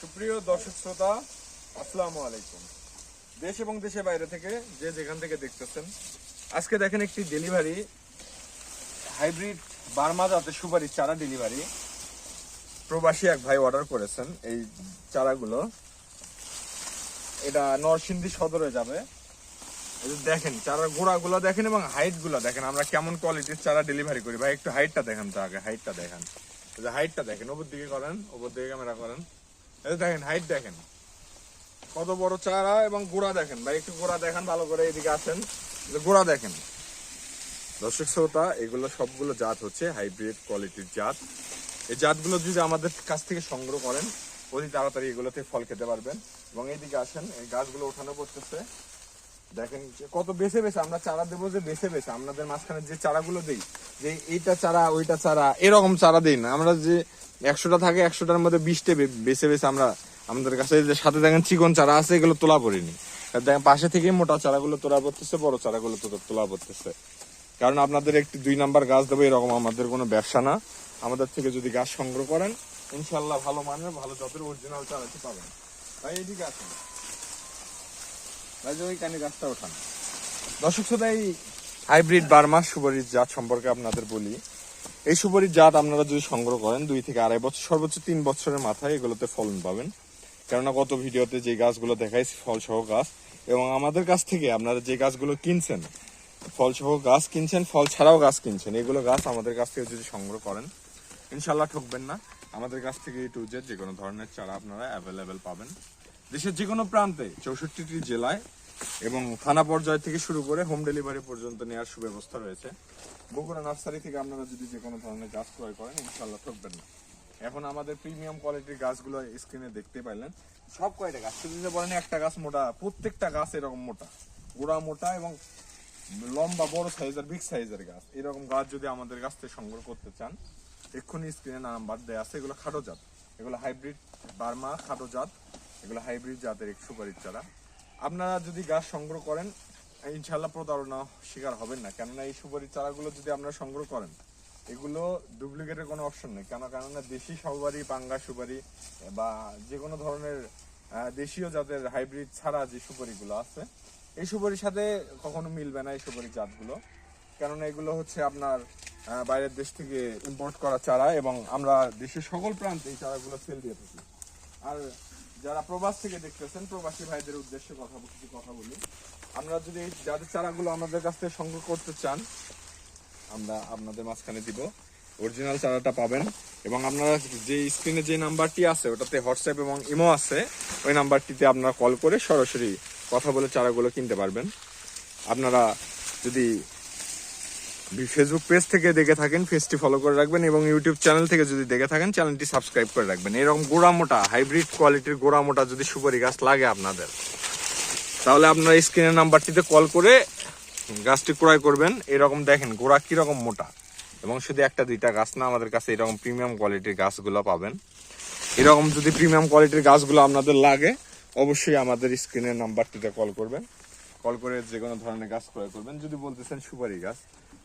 সুপ্রিয় দর্শক শ্রোতা, আসসালামু আলাইকুম। দেশ এবং দেশের বাইরে থেকে যে যেখান থেকে দেখতেছেন, আজকে দেখেন একটি ডেলিভারি হাইব্রিড বার্মা জাতের সুপারি চারা ডেলিভারি প্রবাসী এক ভাই অর্ডার করেছেন এই চারাগুলো। এটা নরসিংদী সদরে যাবে। দেখেন, চারার গোড়াগুলো দেখেন এবং হাইটগুলো দেখেন। আমরা কেমন কোয়ালিটির চারা ডেলিভারি করি। ভাই, একটু হাইটটা দেখেন তো আগে হাইটটা দেখেন। হাইটটা দেখেন ওপর দিকে করেন ওপর দিকে ক্যামেরা করেন। দেখেন হাইট দেখেন। কত বড় চারা এবং গোড়া দেখেন। ভাই, একটু গোড়া দেখেন, ভালো করে এদিকে আসেন। গোড়া দেখেন। দর্শক, শ্রোতা, এগুলো সবগুলো জাত হচ্ছে, হাইব্রিড কোয়ালিটির জাত। এই জাতগুলো যদি আমাদের কাছ থেকে সংগ্রহ করেন, অতি তাড়াতাড়ি এগুলোতে ফল খেতে পারবেন। এবং এইদিকে আসেন, এই গাছগুলো ওঠানো করতেছে। দেখেন কত বেছে বেছে, আমরা চারা দেবো যে বেছে বেছে। আপনাদের মাঝখানে যে চারাগুলো দেই, যে এইটা চারা, ওইটা চারা, এরকম চারা দেই না। আমরা যে একশোটা থাকে, একশোটার মধ্যে বিশটা বেছে বেছে আমরা আমাদের কাছে যে সাথে দেখেন চিকন চারা আছে, এগুলো তোলা পড়িনি। দেখেন পাশে থেকে মোটা চারাগুলো তোলা পড়তেছে, বড় চারাগুলো তোলা পড়তেছে। কারণ আপনাদের একটি দুই নাম্বার গাছ দেবো, এরকম আমাদের কোনো ব্যবসা না। আমাদের থেকে যদি গাছ সংগ্রহ করেন ইনশাল্লাহ ভালো মানের, ভালো জাতের অরিজিনাল চারাটি পাবেন। ভাই, এদিকে আসেন। ভাই ওই কানে গাছটা ওঠান। দর্শক শ্রোতা, এই হাইব্রিড বার্মা সুপারির জাত সম্পর্কে আপনাদের বলি। এই সুপারির জাত আপনারা যদি সংগ্রহ করেন, দুই থেকে আড়াই বছর, সর্বোচ্চ তিন বছরের মাথায় এগুলোতে ফলন পাবেন। কেননা গত ভিডিওতে যে গাছগুলো দেখাইছি ফল সহ গাছ, এবং আমাদের কাছ থেকে আপনারা যে গাছগুলো কিনছেন ফল সহ গাছ কিনছেন, ফল ছাড়াও গাছ কিনছেন, এগুলো গাছ আমাদের কাছ থেকে যদি সংগ্রহ করেন ইনশাল্লাহ ঠকবেন না। আমাদের কাছ থেকে টু জেড যে কোনো ধরনের চারা আপনারা অ্যাভেলেবেল পাবেন। দেশের যে কোনো প্রান্তে, চৌষট্টিটি জেলায় এবং থানা পর্যায় থেকে শুরু করে হোম ডেলিভারি পর্যন্ত নেওয়ার সুব্যবস্থা রয়েছে। বগুড়া নার্সারি থেকে আপনারা যদি যে কোনো ধরনের গাছ ক্রয় করেন ইনশাল্লাহ ঠকবেন না। এখন আমাদের প্রিমিয়াম কোয়ালিটির গাছগুলো স্ক্রিনে দেখতে পাইলেন। সব কয়টা গাছ? শুধু যে বলেন একটা গাছ মোটা, প্রত্যেকটা গাছ এরকম মোটা। গোড়া মোটা এবং লম্বা, বড় সাইজের বিগ সাইজের গাছ। এরকম গাছ যদি আমাদের কাছ থেকে সংগ্রহ করতে চান, এক্ষুনি স্ক্রিনে নাম্বার দেওয়া আছে। এগুলো খাটো জাত। এগুলো হাইব্রিড বার্মা খাটো জাত। এগুলো হাইব্রিড জাতের সুপারির চারা। আপনারা যদি গাছ সংগ্রহ করেন ইনশাল্লাহ প্রতারণা শিকার হবেন না। কেননা এই সুপারির চারাগুলো যদি আপনারা সংগ্রহ করেন, এগুলো ডুপ্লিকেটের কোনো অপশন নেই। কেন কেননা দেশি সবারই পাঙ্গা সুপারি, বা যে কোনো ধরনের দেশীয় জাতের হাইব্রিড ছাড়া যে সুপারিগুলো আছে, এই সুপারির সাথে কখনো মিলবে না এই সুপারি জাতগুলো। কেননা এগুলো হচ্ছে আপনার বাইরের দেশ থেকে ইম্পোর্ট করা চারা এবং আমরা দেশের সকল প্রান্তে এই চারাগুলো সেল দিয়ে থাকি। আর যারা প্রবাস থেকে দেখতেছেন, প্রবাসী ভাইদের উদ্দেশ্যে কথা কিছু কথা বলি। আমরা যদি যাদের চারাগুলো আমাদের কাছ থেকে সংগ্রহ করতে চান, আমরা আপনাদের মাঝখানে দিব। অরিজিনাল চারাটা পাবেন। এবং আপনারা যে স্ক্রিনে যে নাম্বারটি আছে, ওটাতে হোয়াটসঅ্যাপ এবং ইমো আছে, ওই নাম্বারটিতে আপনারা কল করে সরাসরি কথা বলে চারাগুলো কিনতে পারবেন। আপনারা যদি ফেসবুক পেজ থেকে দেখে থাকেন পেজটি ফলো করে রাখবেন এবং ইউটিউব চ্যানেল থেকে যদি দেখে থাকেন চ্যানেলটি সাবস্ক্রাইব করে রাখবেন। এরকম গোড়া মোটা হাইব্রিড কোয়ালিটির গোড়া মোটা যদি সুপারি গাছ লাগে আপনাদের, তাহলে আপনারা স্ক্রিনের নাম্বারটিতে কল করে গাছটি ক্রয় করবেন। এরকম দেখেন, গোড়া কীরকম মোটা, এবং শুধু একটা, দুইটা গাছ না, আমাদের কাছে এরকম প্রিমিয়াম কোয়ালিটির গাছগুলো পাবেন। এরকম যদি প্রিমিয়াম কোয়ালিটির গাছগুলো আপনাদের লাগে, অবশ্যই আমাদের স্ক্রিনের নাম্বারটিতে কল করবেন। কল করে যে কোনো ধরনের গাছ ক্রয় করবেন। যদি বলতেছেন সুপারি গাছ,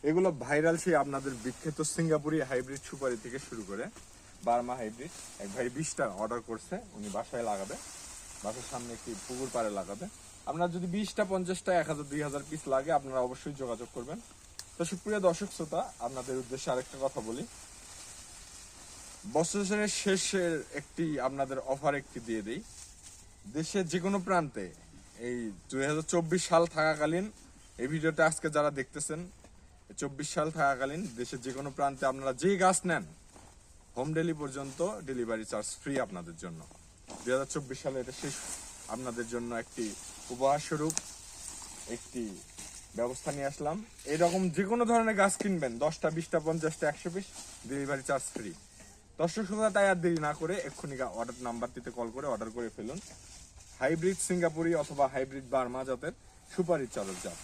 এগুলো ভাইরাল সেই আপনাদের বিখ্যাত সিঙ্গাপুরি হাইব্রিড সুপারি থেকে শুরু করে বার্মা হাইব্রিড। এক ভাই বিশটা অর্ডার করছে, উনি বাসায় লাগাবে। বাসার সামনে একটি পুকুর পাড়ে লাগাবে। আপনার যদি বিশটা, পঞ্চাশটা, এক হাজার, দুই হাজার পিস লাগে, আপনারা অবশ্যই যোগাযোগ করবেন। তো সুপ্রিয় দর্শক, শ্রোতা, আপনাদের উদ্দেশ্যে আরেকটা কথা বলি। বছরের শেষের একটি আপনাদের অফার একটি দিয়ে দিই। দেশের যে কোনো প্রান্তে এই দুই হাজার চব্বিশ সাল থাকাকালীন এই ভিডিওটা আজকে যারা দেখতেছেন চব্বিশ সাল থাকাকালীন দেশের যে কোনো প্রান্তে আপনারা যে গাছ নেন হোম ডেলি পর্যন্ত ডেলিভারি চার্জ ফ্রি আপনাদের জন্য। দুই হাজার চব্বিশ সালে এটা শেষ আপনাদের জন্য একটি উপহার স্বরূপ, একটি ব্যবস্থা নিয়ে আসলাম। এরকম যে কোনো ধরনের গাছ কিনবেন, দশটা, বিশটা, পঞ্চাশটা, একশো পিস ডেলিভারি চার্জ ফ্রি দর্শক শ্রোতা, তাই আর দেরি না করে এক্ষুনি অর্ডার নাম্বারটিতে কল করে অর্ডার করে ফেলুন। হাইব্রিড সিঙ্গাপুরি অথবা হাইব্রিড বার্মা জাতের সুপারি চালের জাত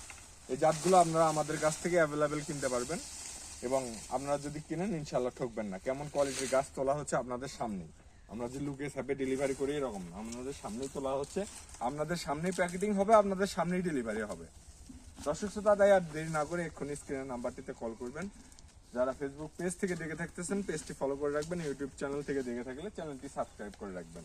এই জাতগুলো আপনারা আমাদের কাছ থেকে অ্যাভেলেবেল কিনতে পারবেন এবং আপনারা যদি কিনেন ইনশাল্লাহ ঠকবেন না। কেমন কোয়ালিটির গাছ তোলা হচ্ছে আপনাদের সামনেই। আমরা যে লুকে সাপে ডেলিভারি করি এরকম আপনাদের সামনেই তোলা হচ্ছে। আপনাদের সামনেই প্যাকেটিং হবে, আপনাদের সামনেই ডেলিভারি হবে। দর্শক শ্রোতা, তাই আর দেরি না করে এক্ষুনি স্ক্রিনের নাম্বারটিতে কল করবেন। যারা ফেসবুক পেজ থেকে দেখে থাকতেছেন পেজটি ফলো করে রাখবেন ইউটিউব চ্যানেল থেকে দেখে থাকলে চ্যানেলটি সাবস্ক্রাইব করে রাখবেন।